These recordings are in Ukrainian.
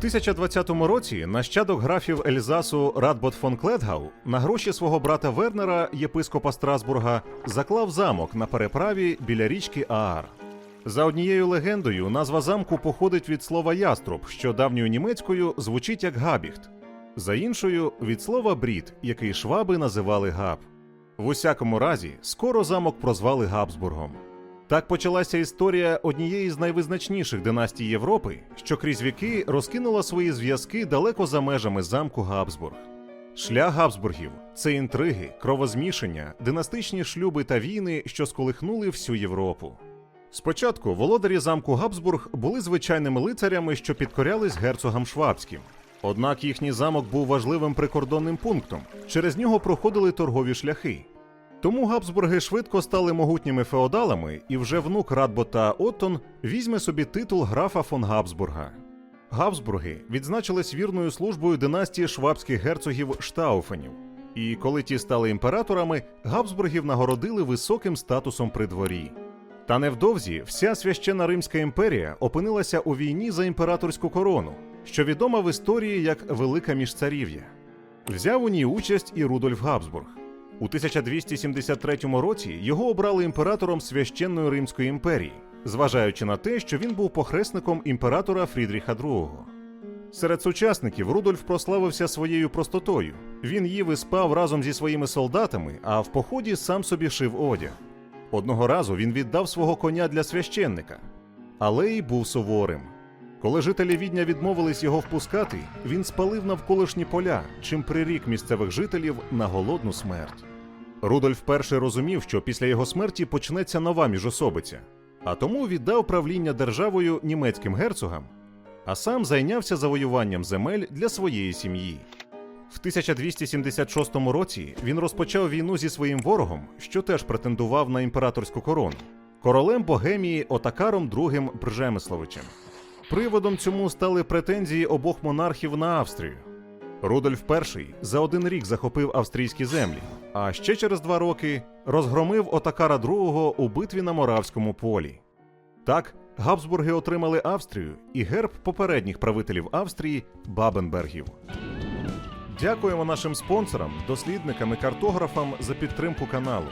1020 році нащадок графів Ельзасу Радбот фон Клетгау на гроші свого брата Вернера, єпископа Страсбурга, заклав замок на переправі біля річки Аар. За однією легендою, назва замку походить від слова яструб, що давньою німецькою звучить як габіхт. За іншою від слова брід, який шваби називали габ. В усякому разі, скоро замок прозвали Габсбургом. Так почалася історія однієї з найвизначніших династій Європи, що крізь віки розкинула свої зв'язки далеко за межами замку Габсбург. Шлях Габсбургів це інтриги, кровозмішання, династичні шлюби та війни, що сколихнули всю Європу. Спочатку володарі замку Габсбург були звичайними лицарями, що підкорялись герцогам швабським. Однак їхній замок був важливим прикордонним пунктом. Через нього проходили торгові шляхи. Тому Габсбурги швидко стали могутніми феодалами, і вже внук Радбота Оттон візьме собі титул графа фон Габсбурга. Габсбурги відзначились вірною службою династії швабських герцогів Штауфенів. І коли ті стали імператорами, Габсбургів нагородили високим статусом при дворі. Та невдовзі вся священна Римська імперія опинилася у війні за імператорську корону, що відома в історії як Велика Міжцарів'я. Взяв у ній участь і Рудольф Габсбург. У 1273 році його обрали імператором священної Римської імперії, зважаючи на те, що він був похресником імператора Фрідріха II. Серед сучасників Рудольф прославився своєю простотою. Він їв і спав разом зі своїми солдатами, а в поході сам собі шив одяг. Одного разу він віддав свого коня для священника, але й був суворим. Коли жителі відня відмовились його впускати, він спалив навколишні поля, чим прирік місцевих жителів на голодну смерть. Рудольф перший розумів, що після його смерті почнеться нова міжособиця, а тому віддав правління державою німецьким герцогам, а сам зайнявся завоюванням земель для своєї сім'ї. В 1276 році він розпочав війну зі своїм ворогом, що теж претендував на імператорську корону, королем Богемії Отакаром II Бржемисловичем. Приводом цьому стали претензії обох монархів на Австрію. Рудольф І за один рік захопив австрійські землі, а ще через два роки розгромив Отакара II у битві на Моравському полі. Так, Габсбурги отримали Австрію і герб попередніх правителів Австрії Бабенбергів. Дякуємо нашим спонсорам, дослідникам і картографам за підтримку каналу.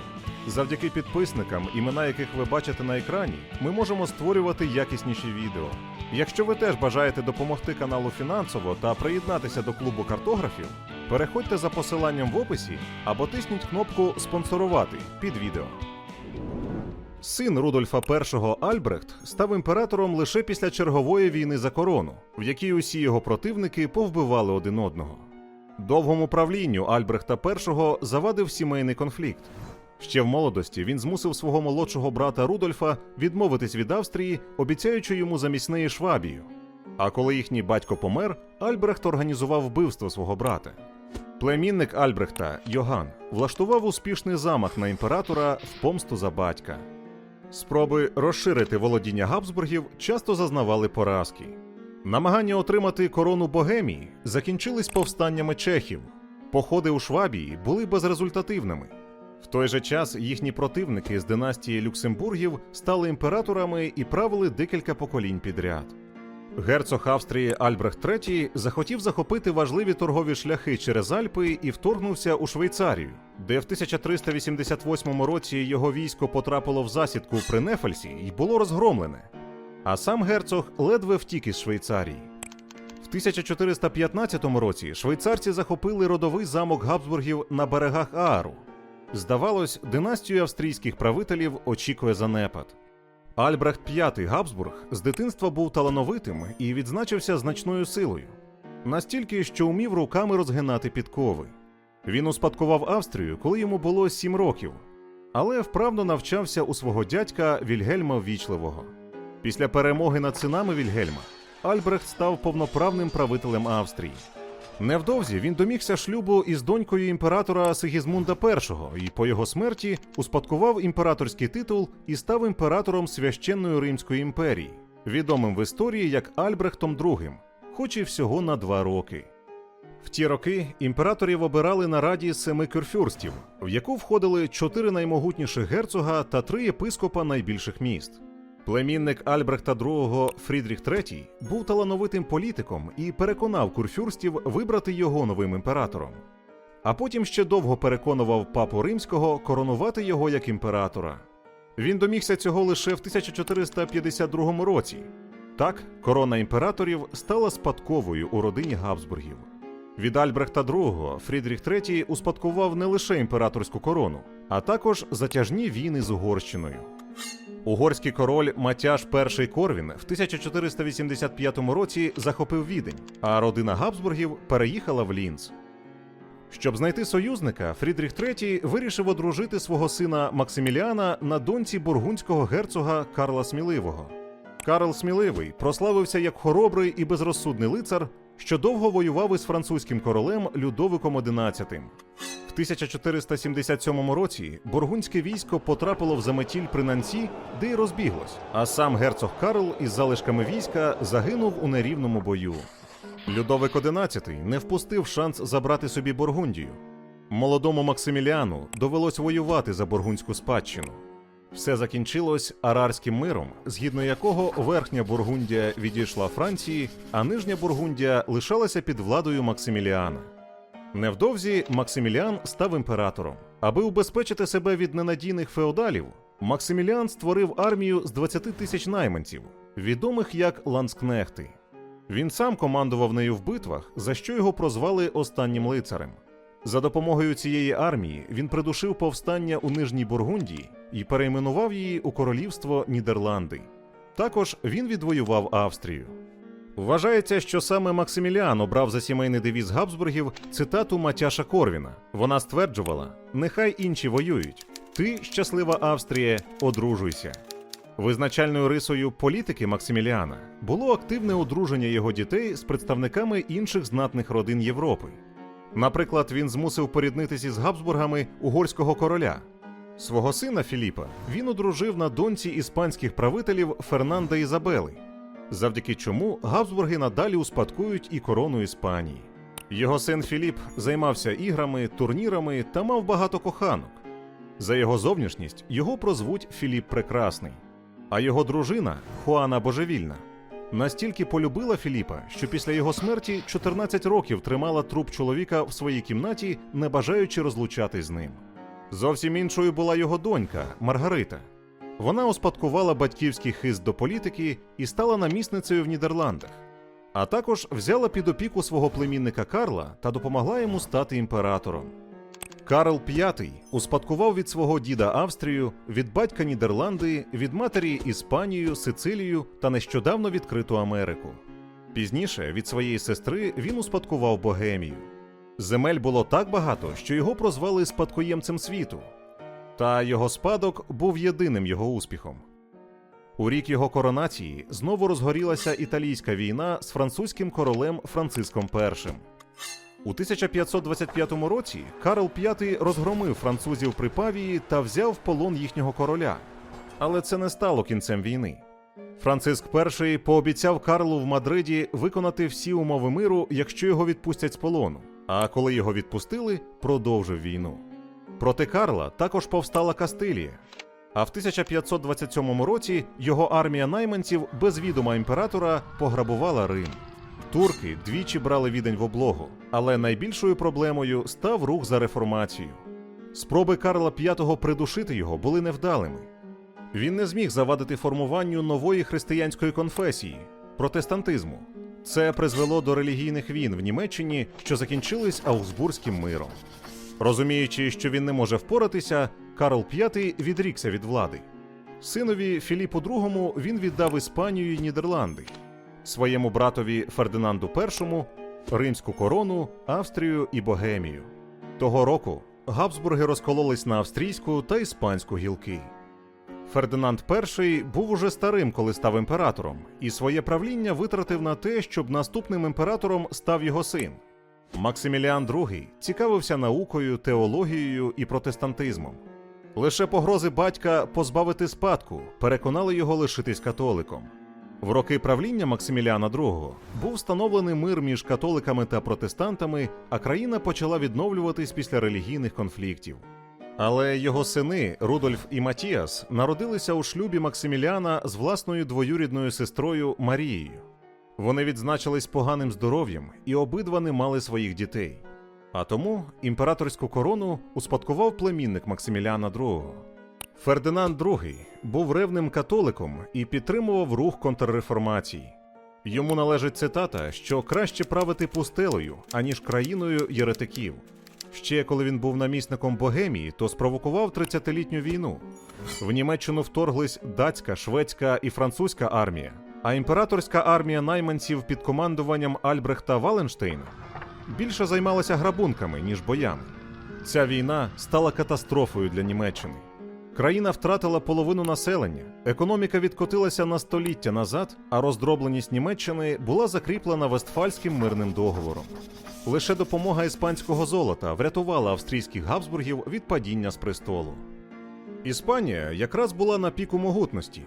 Завдяки підписникам, імена яких ви бачите на екрані, ми можемо створювати якісніші відео. Якщо ви теж бажаєте допомогти каналу фінансово та приєднатися до клубу картографів, переходьте за посиланням в описі або тисніть кнопку Спонсорувати під відео. Син Рудольфа І Альбрехт став імператором лише після чергової війни за корону, в якій усі його противники повбивали один одного. Довгому правлінню Альбрехта І завадив сімейний конфлікт. Ще в молодості він змусив свого молодшого брата Рудольфа відмовитись від Австрії, обіцяючи йому замість неї Швабію. А коли їхній батько помер, Альбрехт організував вбивство свого брата. Племінник Альбрехта Йоган влаштував успішний замах на імператора в помсту за батька. Спроби розширити володіння Габсбургів часто зазнавали поразки. Намагання отримати корону Богемії закінчились повстаннями чехів. Походи у Швабії були безрезультативними. В той же час їхні противники з династії Люксембургів стали імператорами і правили декілька поколінь підряд. Герцог Австрії Альбрехт III захотів захопити важливі торгові шляхи через Альпи і вторгнувся у Швейцарію, де в 1388 році його військо потрапило в засідку при Нефельсі і було розгромлене. А сам герцог ледве втік із Швейцарії. В 1415 році швейцарці захопили родовий замок Габсбургів на берегах Аару. Здавалось, династію австрійських правителів очікує занепад. Альбрехт V Габсбург з дитинства був талановитим і відзначився значною силою, настільки, що умів руками розгинати підкови. Він успадкував Австрію, коли йому було сім років, але вправно навчався у свого дядька Вільгельма Ввічливого. Після перемоги над синами Вільгельма Альбрехт став повноправним правителем Австрії. Невдовзі він домігся шлюбу із донькою імператора Сигізмунда І і по його смерті успадкував імператорський титул і став імператором священної Римської імперії, відомим в історії як Альбрехтом II, хоч і всього на два роки. В ті роки імператорів обирали на раді семи кюрфюрстів, в яку входили чотири наймогутніших герцога та три єпископа найбільших міст. Племінник Альбрехта II Фрідріх III був талановитим політиком і переконав курфюрстів вибрати його новим імператором. А потім ще довго переконував папу римського коронувати його як імператора. Він домігся цього лише в 1452 році. Так, корона імператорів стала спадковою у родині Габсбургів. Від Альбрехта II Фрідріх III успадкував не лише імператорську корону, а також затяжні війни з Угорщиною. Угорський король Матяш І Корвін в 1485 році захопив Відень, а родина Габсбургів переїхала в Лінц. Щоб знайти союзника, Фрідріх III вирішив одружити свого сина Максиміліана на доньці бургундського герцога Карла Сміливого. Карл Сміливий прославився як хоробрий і безрозсудний лицар, що довго воював із французьким королем Людовиком XI. В 1477 році бургундське військо потрапило в заметіль при Нанці, де й розбіглось, а сам герцог Карл із залишками війська загинув у нерівному бою. Людовик XI не впустив шанс забрати собі Бургундію. Молодому Максиміліану довелось воювати за бургундську спадщину. Все закінчилось арарським миром, згідно якого верхня Бургундія відійшла Франції, а нижня Бургундія лишалася під владою Максиміліана. Невдовзі Максиміліан став імператором. Аби убезпечити себе від ненадійних феодалів, Максиміліан створив армію з 20 тисяч найманців, відомих як ланскнехти. Він сам командував нею в битвах, за що його прозвали останнім лицарем. За допомогою цієї армії він придушив повстання у Нижній Бургундії і перейменував її у королівство Нідерланди. Також він відвоював Австрію. Вважається, що саме Максиміліан обрав за сімейний девіз Габсбургів цитату Матяша Корвіна. Вона стверджувала: Нехай інші воюють. Ти, щаслива Австрія, одружуйся. Визначальною рисою політики Максиміліана було активне одруження його дітей з представниками інших знатних родин Європи. Наприклад, він змусив поріднитися з Габсбургами угорського короля. Свого сина Філіпа він одружив на доньці іспанських правителів Фернанда Ізабели, завдяки чому Габсбурги надалі успадкують і корону Іспанії. Його син Філіп займався іграми, турнірами та мав багато коханок. За його зовнішність його прозвуть Філіп Прекрасний, а його дружина Хуана Божевільна. Настільки полюбила Філіпа, що після його смерті 14 років тримала труп чоловіка в своїй кімнаті, не бажаючи розлучатись з ним. Зовсім іншою була його донька Маргарита. Вона успадкувала батьківський хист до політики і стала намісницею в Нідерландах, а також взяла під опіку свого племінника Карла та допомогла йому стати імператором. Карл V успадкував від свого діда Австрію, від батька Нідерланди, від матері Іспанію, Сицилію та нещодавно відкриту Америку. Пізніше від своєї сестри він успадкував Богемію. Земель було так багато, що його прозвали спадкоємцем світу. Та його спадок був єдиним його успіхом. У рік його коронації знову розгорілася італійська війна з французьким королем Франциском І. У 1525 році Карл V розгромив французів при Павії та взяв в полон їхнього короля. Але це не стало кінцем війни. Франциск І пообіцяв Карлу в Мадриді виконати всі умови миру, якщо його відпустять з полону. А коли його відпустили, продовжив війну. Проти Карла також повстала Кастилія. А в 1527 році його армія найманців без відома імператора пограбувала Рим. Турки двічі брали відень в облогу, але найбільшою проблемою став рух за реформацію. Спроби Карла V придушити його були невдалими. Він не зміг завадити формуванню нової християнської конфесії протестантизму. Це призвело до релігійних війн в Німеччині, що закінчились Аугсбурзьким миром. Розуміючи, що він не може впоратися, Карл V відрікся від влади. Синові Філіпу II він віддав Іспанію і Нідерланди, своєму братові Фердинанду І римську корону, Австрію і Богемію. Того року Габсбурги розкололись на австрійську та іспанську гілки. Фердинанд І був уже старим, коли став імператором, і своє правління витратив на те, щоб наступним імператором став його син. Максиміліан II цікавився наукою, теологією і протестантизмом. Лише погрози батька позбавити спадку переконали його лишитись католиком. В роки правління Максиміліана II був встановлений мир між католиками та протестантами, а країна почала відновлюватись після релігійних конфліктів. Але його сини Рудольф і Матіас народилися у шлюбі Максиміліана з власною двоюрідною сестрою Марією. Вони відзначились поганим здоров'ям і обидва не мали своїх дітей. А тому імператорську корону успадкував племінник Максиміліана II. Фердинанд II був ревним католиком і підтримував рух контрреформації. Йому належить цитата, що краще правити пустелею, аніж країною єретиків. Ще коли він був намісником Богемії, то спровокував 30-літню війну. В Німеччину вторглись датська, шведська і французька армія, а імператорська армія найманців під командуванням Альбрехта Валенштейна більше займалася грабунками, ніж боями. Ця війна стала катастрофою для Німеччини. Країна втратила половину населення, економіка відкотилася на століття назад, а роздробленість Німеччини була закріплена Вестфальським мирним договором. Лише допомога іспанського золота врятувала австрійських Габсбургів від падіння з престолу. Іспанія якраз була на піку могутності.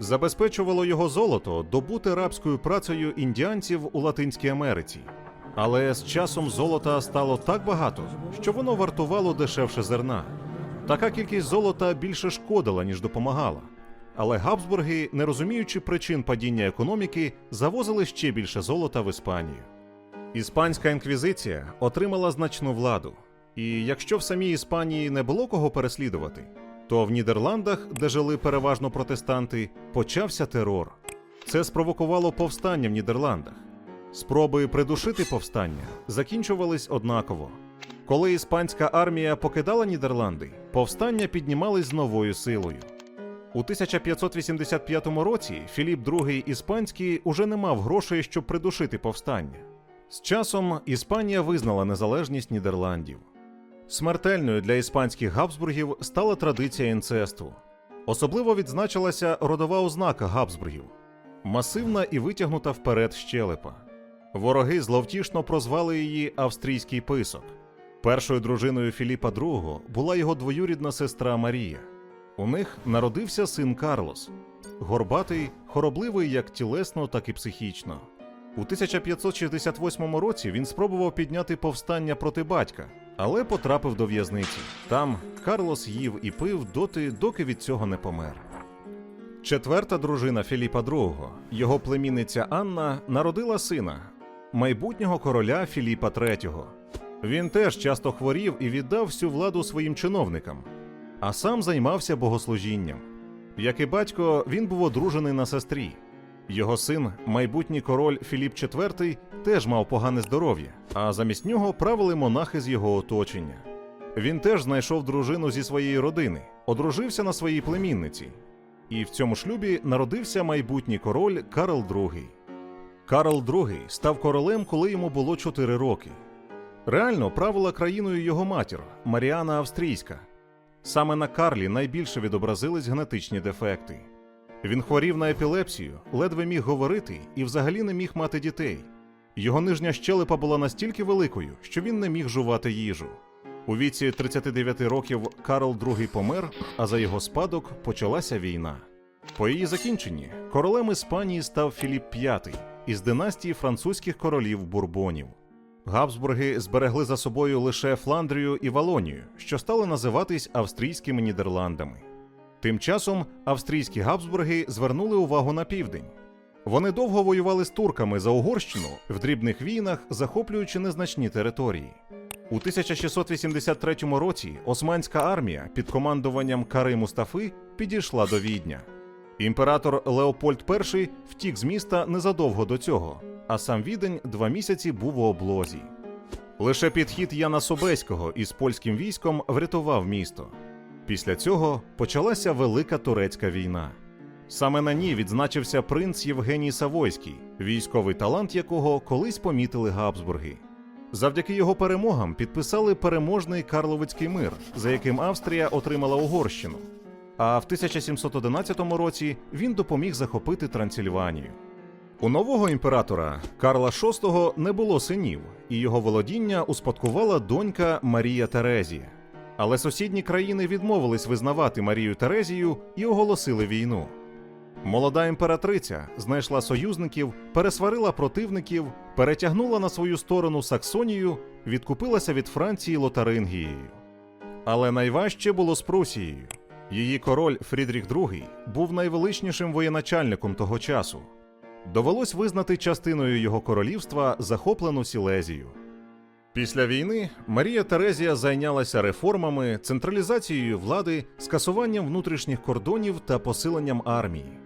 Забезпечувало його золото добуте рабською працею індіанців у Латинській Америці. Але з часом золота стало так багато, що воно вартувало дешевше зерна. Така кількість золота більше шкодила, ніж допомагала. Але Габсбурги, не розуміючи причин падіння економіки, завозили ще більше золота в Іспанію. Іспанська інквізиція отримала значну владу. І якщо в самій Іспанії не було кого переслідувати, то в Нідерландах, де жили переважно протестанти, почався терор. Це спровокувало повстання в Нідерландах. Спроби придушити повстання закінчувались однаково. Коли іспанська армія покидала Нідерланди, повстання піднімались з новою силою. У 1585 році Філіп II Іспанський уже не мав грошей, щоб придушити повстання. З часом Іспанія визнала незалежність Нідерландів. Смертельною для іспанських Габсбургів стала традиція інцесту. Особливо відзначилася родова ознака Габсбургів масивна і витягнута вперед щелепа. Вороги зловтішно прозвали її австрійський писок. Першою дружиною Філіпа II була його двоюрідна сестра Марія. У них народився син Карлос, горбатий, хоробливий як тілесно, так і психічно. У 1568 році він спробував підняти повстання проти батька, але потрапив до в'язниці. Там Карлос їв і пив доти, доки від цього не помер. Четверта дружина Філіпа II, його племінниця Анна, народила сина, майбутнього короля Філіпа III. Він теж часто хворів і віддав всю владу своїм чиновникам, а сам займався богослужінням. Як і батько, він був одружений на сестрі. Його син, майбутній король Філіп IV, теж мав погане здоров'я, а замість нього правили монахи з його оточення. Він теж знайшов дружину зі своєї родини, одружився на своїй племінниці, і в цьому шлюбі народився майбутній король Карл II. Карл II став королем, коли йому було 4 роки. Реально правила країною його матір Маріана Австрійська. Саме на Карлі найбільше відобразились генетичні дефекти. Він хворів на епілепсію, ледве міг говорити і взагалі не міг мати дітей. Його нижня щелепа була настільки великою, що він не міг жувати їжу. У віці 39 років Карл II помер, а за його спадок почалася війна. По її закінченні королем Іспанії став Філіп V із династії французьких королів Бурбонів. Габсбурги зберегли за собою лише Фландрію і Валонію, що стали називатись австрійськими Нідерландами. Тим часом австрійські Габсбурги звернули увагу на південь. Вони довго воювали з турками за Угорщину в дрібних війнах, захоплюючи незначні території. У 1683 році Османська армія під командуванням Кари Мустафи підійшла до Відня. Імператор Леопольд І втік з міста незадовго до цього, а сам відень два місяці був у облозі. Лише підхід Яна Собеського із польським військом врятував місто. Після цього почалася Велика Турецька війна. Саме на ній відзначився принц Євгеній Савойський, військовий талант якого колись помітили Габсбурги. Завдяки його перемогам підписали переможний Карловицький мир, за яким Австрія отримала Угорщину. А в 1711 році він допоміг захопити Трансильванію. У нового імператора Карла VI не було синів, і його володіння успадкувала донька Марія Терезія. Але сусідні країни відмовились визнавати Марію Терезію і оголосили війну. Молода імператриця знайшла союзників, пересварила противників, перетягнула на свою сторону Саксонію, відкупилася від Франції Лотарингією. Але найважче було з Прусією. Її король Фрідріх II був найвеличнішим воєначальником того часу. Довелось визнати частиною його королівства захоплену Сілезію. Після війни Марія Терезія зайнялася реформами, централізацією влади, скасуванням внутрішніх кордонів та посиленням армії.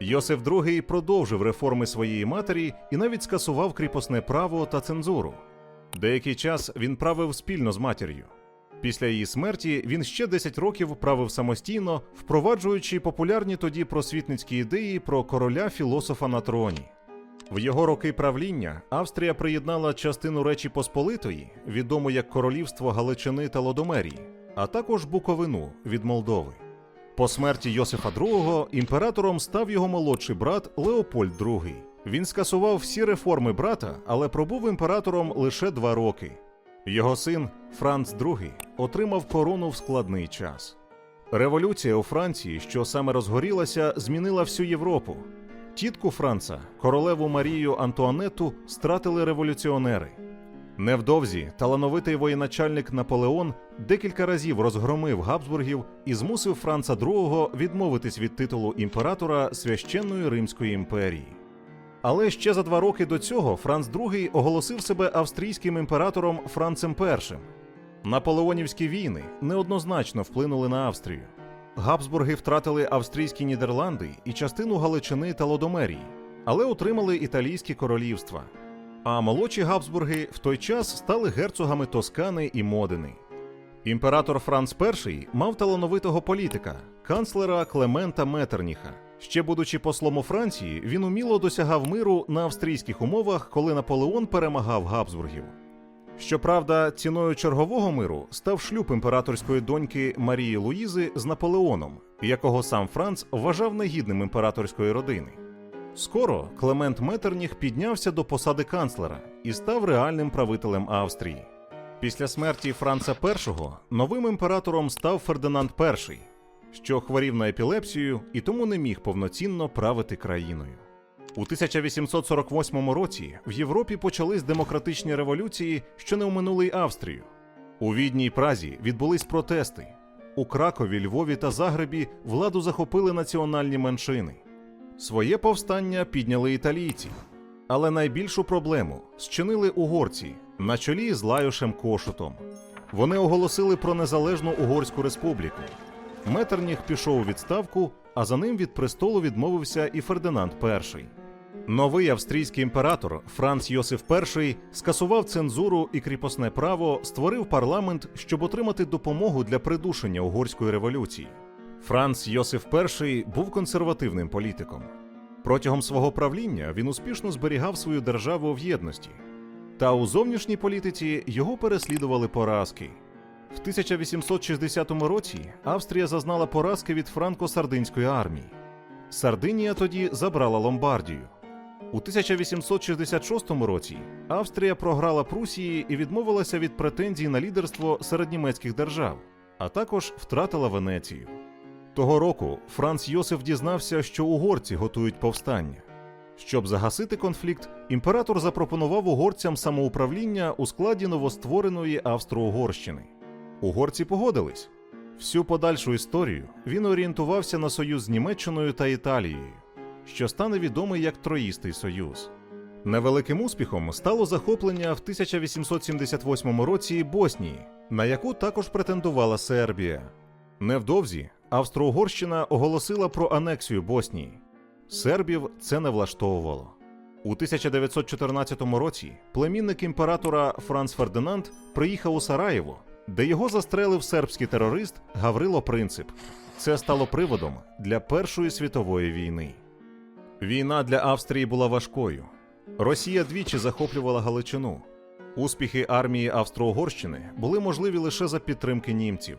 Йосиф II продовжив реформи своєї матері і навіть скасував кріпосне право та цензуру. Деякий час він правив спільно з матір'ю. Після її смерті він ще 10 років правив самостійно, впроваджуючи популярні тоді просвітницькі ідеї про короля філософа на троні. В його роки правління Австрія приєднала частину Речі Посполитої, відому як Королівство Галичини та Лодомерії, а також Буковину від Молдови. По смерті Йосифа II імператором став його молодший брат Леопольд II. Він скасував всі реформи брата, але пробув імператором лише два роки. Його син Франц II отримав корону в складний час. Революція у Франції, що саме розгорілася, змінила всю Європу. Тітку Франца, королеву Марію Антуанету, стратили революціонери. Невдовзі талановитий воєначальник Наполеон декілька разів розгромив Габсбургів і змусив Франца II відмовитись від титулу імператора священної Римської імперії. Але ще за два роки до цього Франц II оголосив себе австрійським імператором Францем І. Наполеонівські війни неоднозначно вплинули на Австрію. Габсбурги втратили австрійські Нідерланди і частину Галичини та Лодомерії, але отримали італійські королівства. А молодші Габсбурги в той час стали герцогами Тоскани і Модени. Імператор Франц І мав талановитого політика, канцлера Клемента Метерніха. Ще будучи послом у Франції, він уміло досягав миру на австрійських умовах, коли Наполеон перемагав Габсбургів. Щоправда, ціною чергового миру став шлюб імператорської доньки Марії Луїзи з Наполеоном, якого сам Франц вважав негідним імператорської родини. Скоро Клемент Метерніх піднявся до посади канцлера і став реальним правителем Австрії. Після смерті Франца І новим імператором став Фердинанд І, що хворів на епілепсію і тому не міг повноцінно правити країною. У 1848 році в Європі почались демократичні революції, що не оминули Австрію. У Відні й Празі відбулись протести. У Кракові, Львові та Загребі владу захопили національні меншини. Своє повстання підняли італійці, але найбільшу проблему зчинили угорці на чолі з Лаюшем Кошутом. Вони оголосили про незалежну Угорську республіку. Метерніх пішов у відставку, а за ним від престолу відмовився і Фердинанд І. Новий австрійський імператор Франц Йосиф І скасував цензуру і кріпосне право, створив парламент, щоб отримати допомогу для придушення угорської революції. Франц Йосиф І був консервативним політиком. Протягом свого правління він успішно зберігав свою державу в єдності. Та у зовнішній політиці його переслідували поразки. В 1860 році Австрія зазнала поразки від франко-сардинської армії. Сардинія тоді забрала Ломбардію. У 1866 році Австрія програла Прусії і відмовилася від претензій на лідерство серед німецьких держав, а також втратила Венецію. Того року Франц Йосиф дізнався, що угорці готують повстання. Щоб загасити конфлікт, імператор запропонував угорцям самоуправління у складі новоствореної Австро-Угорщини. Угорці погодились. Всю подальшу історію він орієнтувався на союз з Німеччиною та Італією, що стане відомий як Троїстий Союз. Невеликим успіхом стало захоплення в 1878 році Боснії, на яку також претендувала Сербія. Невдовзі Австро-Угорщина оголосила про анексію Боснії. Сербів це не влаштовувало. У 1914 році племінник імператора Франц Фердинанд приїхав у Сараєво, де його застрелив сербський терорист Гаврило Принцип. Це стало приводом для Першої світової війни. Війна для Австрії була важкою. Росія двічі захоплювала Галичину. Успіхи армії Австро-Угорщини були можливі лише за підтримки німців.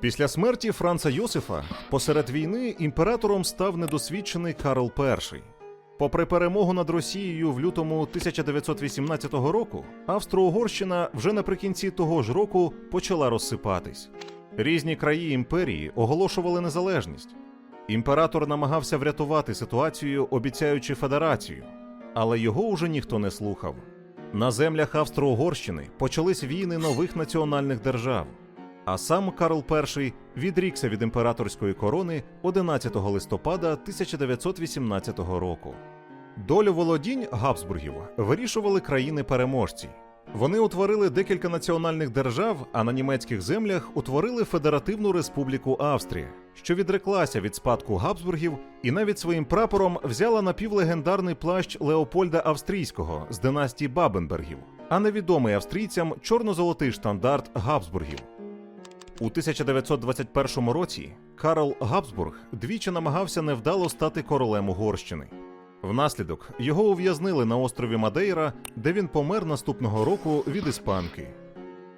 Після смерті Франца Йосифа посеред війни імператором став недосвідчений Карл І. Попри перемогу над Росією в лютому 1918 року, Австро-Угорщина вже наприкінці того ж року почала розсипатись. Різні краї імперії оголошували незалежність. Імператор намагався врятувати ситуацію, обіцяючи федерацію, але його уже ніхто не слухав. На землях Австро-Угорщини почались війни нових національних держав. А сам Карл І відрікся від імператорської корони 11 листопада 1918 року. Долю володінь Габсбургів вирішували країни-переможці. Вони утворили декілька національних держав, а на німецьких землях утворили Федеративну Республіку Австрія, що відреклася від спадку Габсбургів і навіть своїм прапором взяла напівлегендарний плащ Леопольда Австрійського з династії Бабенбергів, а невідомий австрійцям чорно-золотий штандарт Габсбургів. У 1921 році Карл Габсбург двічі намагався невдало стати королем Угорщини. Внаслідок його ув'язнили на острові Мадейра, де він помер наступного року від іспанки.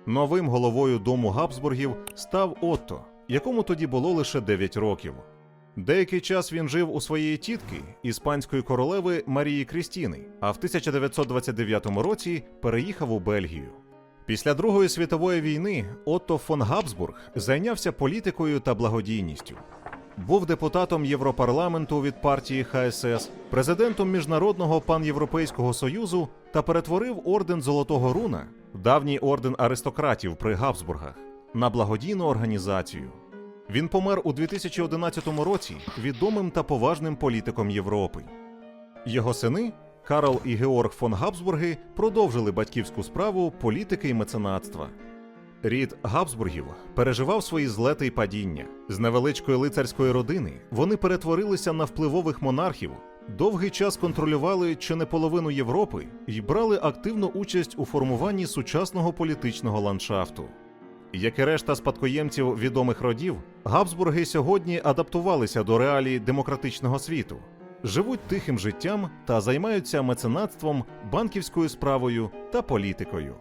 Новим головою дому Габсбургів став Отто, якому тоді було лише 9 років. Деякий час він жив у своєї тітки, іспанської королеви Марії Крістіни, а в 1929 році переїхав у Бельгію. Після Другої світової війни Отто фон Габсбург зайнявся політикою та благодійністю. Був депутатом Європарламенту від партії ХСС, президентом Міжнародного панєвропейського союзу та перетворив орден Золотого Руна, давній орден аристократів при Габсбургах, на благодійну організацію. Він помер у 2011 році відомим та поважним політиком Європи. Його сини Карл і Георг фон Габсбурги продовжили батьківську справу політики і меценатства. Рід Габсбургів переживав свої злети й падіння. З невеличкої лицарської родини вони перетворилися на впливових монархів, довгий час контролювали чи не половину Європи і брали активну участь у формуванні сучасного політичного ландшафту. Як і решта спадкоємців відомих родів, Габсбурги сьогодні адаптувалися до реалій демократичного світу, живуть тихим життям та займаються меценатством, банківською справою та політикою.